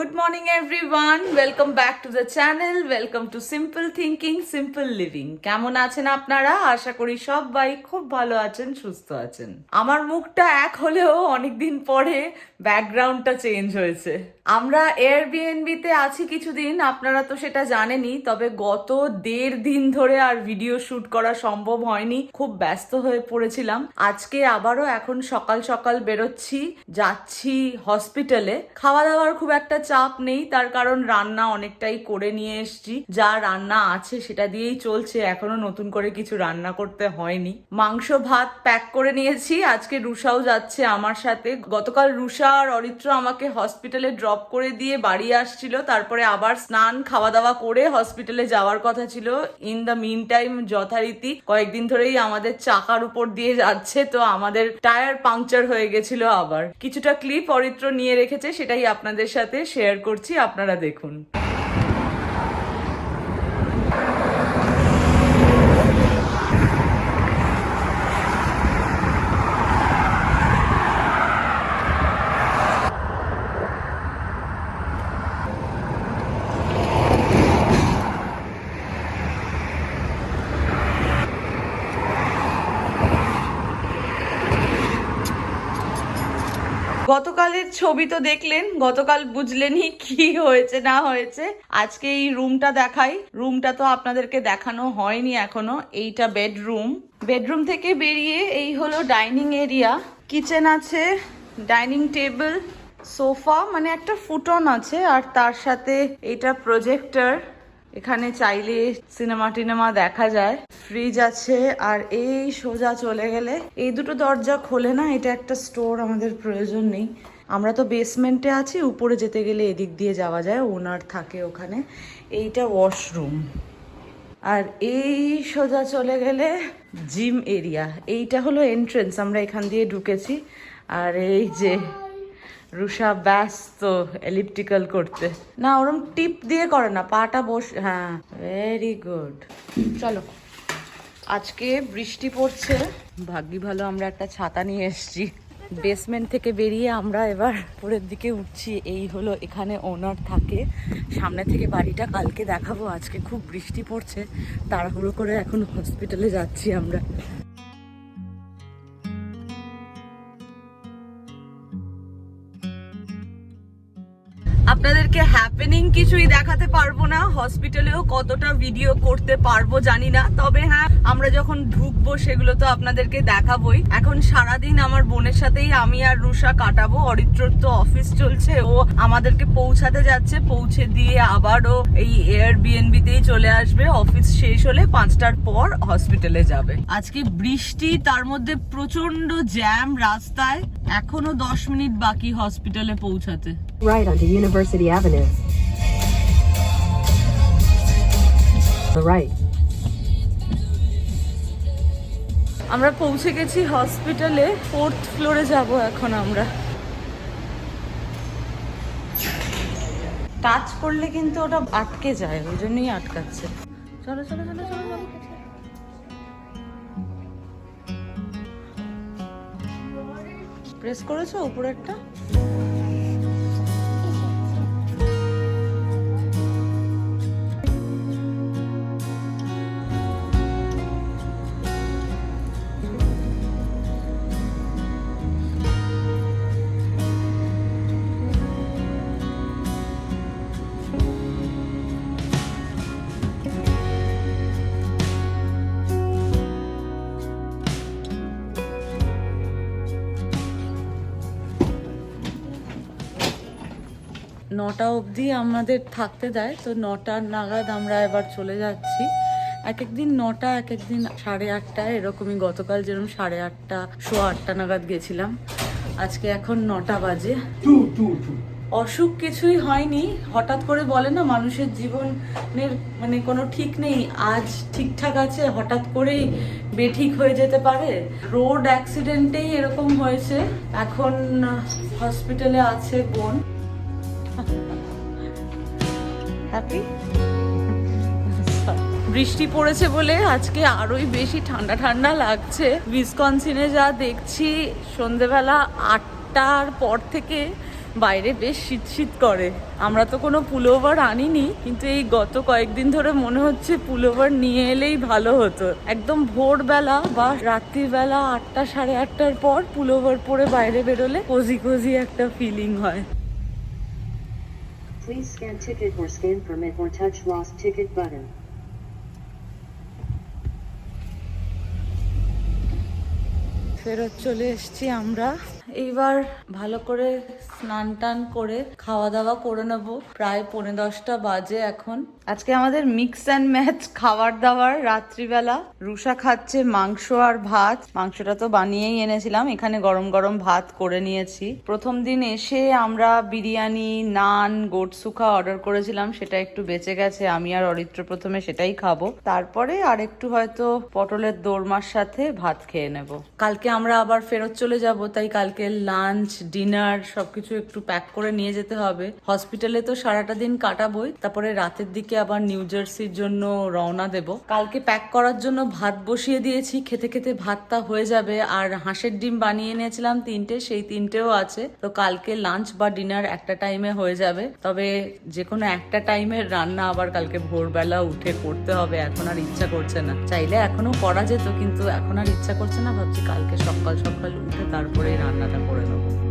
Good morning everyone welcome back to the channel welcome to simple thinking simple living কেমন আছেন আপনারা? আশা করি সবাই খুব ভালো আছেন, সুস্থ আছেন। আমার মুখটা এক হলেও অনেকদিন পরে ব্যাকগ্রাউন্ডটা চেঞ্জ হয়েছে। আমরা এয়ারবিএনবিতে আছি কিছুদিন, আপনারা তো সেটা জানেনই, তবে গত দেড় দিন ধরে আর ভিডিও শুট করা সম্ভব হয়নি। খুব ব্যস্ত হয়ে পড়েছিলাম। আজকে আবারও এখন সকাল সকাল বেরোচ্ছি, যাচ্ছি হসপিটালে। খাওয়া দাওয়ার খুব একটা চাপ নেই, তার কারণ রান্না অনেকটাই করে নিয়ে এসেছি। যা রান্না আছে সেটা দিয়েই চলছে, এখনও নতুন করে কিছু রান্না করতে হয়নি। মাংস, ভাত প্যাক করে নিয়েছি। আজকে রুষাও যাচ্ছে আমার সাথে। গতকাল রুষা আর অরিত্র আমাকে হসপিটালে ড্রপ করে দিয়ে বাড়ি আসছিল। তারপরে আবার স্নান খাওয়া দাওয়া করে হসপিটালে যাওয়ার কথা ছিল। ইন দ্য মিন টাইম যথারীতি কয়েকদিন ধরেই আমাদের চাকার উপর দিয়ে যাচ্ছে, তো আমাদের টায়ার পাংচার হয়ে গেছিল আবার। কিছুটা ক্লিপ অরিত্র নিয়ে রেখেছে, সেটাই আপনাদের সাথে শেয়ার করছি আপনারা দেখুন। গতকালের ছবি তো দেখলেন, গতকাল বুঝলেনই কি হয়েছে, না হয়েছে। আজকে এই রুমটা দেখাই। রুমটা তো আপনাদেরকে দেখানো হয়নি এখনও, এইটা বেডরুম। বেডরুম থেকে বেরিয়ে এই হলো ডাইনিং এরিয়া। কিচেন আছে, ডাইনিং টেবিল, সোফা মানে একটা ফুটন আছে, আর তার সাথে এটা প্রজেক্টর। এখানে চাইলে সিনেমা টিনেমা দেখা যায়। ফ্রিজ আছে, আর এই সোজা চলে গেলে এই দুটো দরজা খোলে না, এটা একটা স্টোর আমাদের প্রয়োজন নেই। আমরা তো বেসমেন্টে আছি, উপরে যেতে গেলে এদিক দিয়ে যাওয়া যায় ওনার থাকে ওখানে। এইটা ওয়াশরুম আর এই সোজা চলে গেলে জিম এরিয়া এইটা হলো এন্ট্রেন্স আমরা এখান দিয়ে ঢুকেছি। আর এই যে রুষা ব্যস্ত এলিপ্টিক্যাল করতে। না, ওরম টিপ দিয়ে করে না, পাটা বস হ্যাঁ ভেরি গুড চলো, আজকে বৃষ্টি পড়ছে, ভাগ্যি ভালো আমরা একটা ছাতা নিয়ে এসেছি। বেসমেন্ট থেকে বেরিয়ে আমরা এবার উপরের দিকে উঠছি, এই হলো এখানে ওনার থাকে। সামনে থেকে বাড়িটা কালকে দেখাবো, আজকে খুব বৃষ্টি পড়ছে, তাড়াহুড়ো করে এখন হসপিটালে যাচ্ছি আমরা। আপনাদেরকে হ্যাপেনিং কিছুই দেখাতে পারব না। হসপিটালেও কতটা ভিডিও করতে পারব জানি না। তবে হ্যাঁ আমরা যখন ঢুকবো সেগুলো তো আপনাদেরকে দেখাবোই। এখন সারাদিন আমার বোনের সাথেই আমি আর রুষা কাটাবো। অরিত্রর তো অফিস চলছে। ও আমাদেরকে পৌঁছাতে যাচ্ছে। পৌঁছে দিয়ে আবারও এই এয়ার বিএনবিতেই চলে আসবে। অফিস শেষ হলে পাঁচটার পর হসপিটালে যাবে। আজকে বৃষ্টি, তার মধ্যে প্রচণ্ড জ্যাম রাস্তায়। এখনও দশ মিনিট বাকি হসপিটালে পৌঁছাতে। Right onto University Avenue. The right. আমরা পৌঁছে গেছি হসপিটালে, ফোর্থ ফ্লোরে যাব এখন আমরা টাচ করলে কিন্তু ওটা আটকে যায়, ওই জন্যই আটকাচ্ছে চলো চলো চলো চলো প্রেস করেছ উপরেরটা নটা অবধি আমাদের থাকতে দেয় তো নটার নাগাদ আমরা এবার চলে যাচ্ছি। এক একদিন নটা এক একদিন সাড়ে আটটা এরকমই গতকাল যেরকম সাড়ে আটটা সোয়া আটটা নাগাদ গেছিলাম। আজকে এখন নটা বাজে। অসুখ কিছুই হয়নি হঠাৎ করে বলে না মানুষের জীবনের মানে কোনো ঠিক নেই আজ ঠিকঠাক আছে হঠাৎ করেই বেঠিক হয়ে যেতে পারে। রোড অ্যাক্সিডেন্টেই এরকম হয়েছে। এখন হসপিটালে আছে বোন। হ্যাপি বৃষ্টি পড়েছে বলে আজকে আরোই বেশি ঠান্ডা ঠান্ডা লাগছে। উইসকনসিনে যা দেখছি, সন্ধেবেলা আটটার পর থেকে বাইরে বেশ শীত শীত করে। আমরা তো কোনো পুলোভার আনিনি, কিন্তু এই গত কয়েকদিন ধরে মনে হচ্ছে পুলোভার নিয়ে এলেই ভালো হতো। একদম ভোরবেলা বা রাত্রিবেলা আটটা সাড়ে আটটার পর পুলোভার পরে বাইরে বেরোলে কোজি কোজি একটা ফিলিং হয়। Please scan ticket or scan permit or touch lost ticket button. ফেরত চলে এসেছি আমরা এইবার ভালো করে স্নান টান করে খাওয়া দাওয়া করে নেব। প্রায় পৌনে দশটা বাজে এখন। আজকে আমাদের মিক্স অ্যান্ড ম্যাচ খাবার দাবার রাত্রিবেলা। রুষা খাচ্ছে মাংস আর ভাত। মাংসটা তো বানিয়েই এনেছিলাম। এখানে গরম গরম ভাত করে নিয়েছি। প্রথম দিন এসে আমরা বিরিয়ানি, নান গোট সুখা অর্ডার করেছিলাম। সেটা একটু বেঁচে গেছে। আমি আর অরিত্র প্রথমে সেটাই খাব। তারপরে আর একটু হয়তো পটলের দোরমার সাথে ভাত খেয়ে নেব। কালকে আমরা আবার ফেরত চলে যাব, তাই কালকে লাঞ্চ ডিনার সবকিছু একটু প্যাক করে নিয়ে যেতে হবে। হসপিটালে তো সারাটা দিন কাটাবোই। তারপরে রাতের দিকে আবার নিউ জার্সির জন্য রওনা দেব। কালকে প্যাক করার জন্য ভাত বসিয়ে দিয়েছি। খেতে খেতে ভাতটা হয়ে যাবে। আর হাঁসের ডিম বানিয়ে নিয়েছিলাম তিনটে, সেই তিনটেও আছে। তো কালকে লাঞ্চ বা ডিনার একটা টাইমে হয়ে যাবে। তবে যে কোনো একটা টাইমের রান্না আবার কালকে ভোরবেলা উঠে করতে হবে। এখন আর ইচ্ছা করছে না। চাইলে এখনও করা যেত, কিন্তু এখন আর ইচ্ছা করছে না। ভাবছি কালকে সকাল সকাল উঠে তারপরে রান্নাটা করে নেব।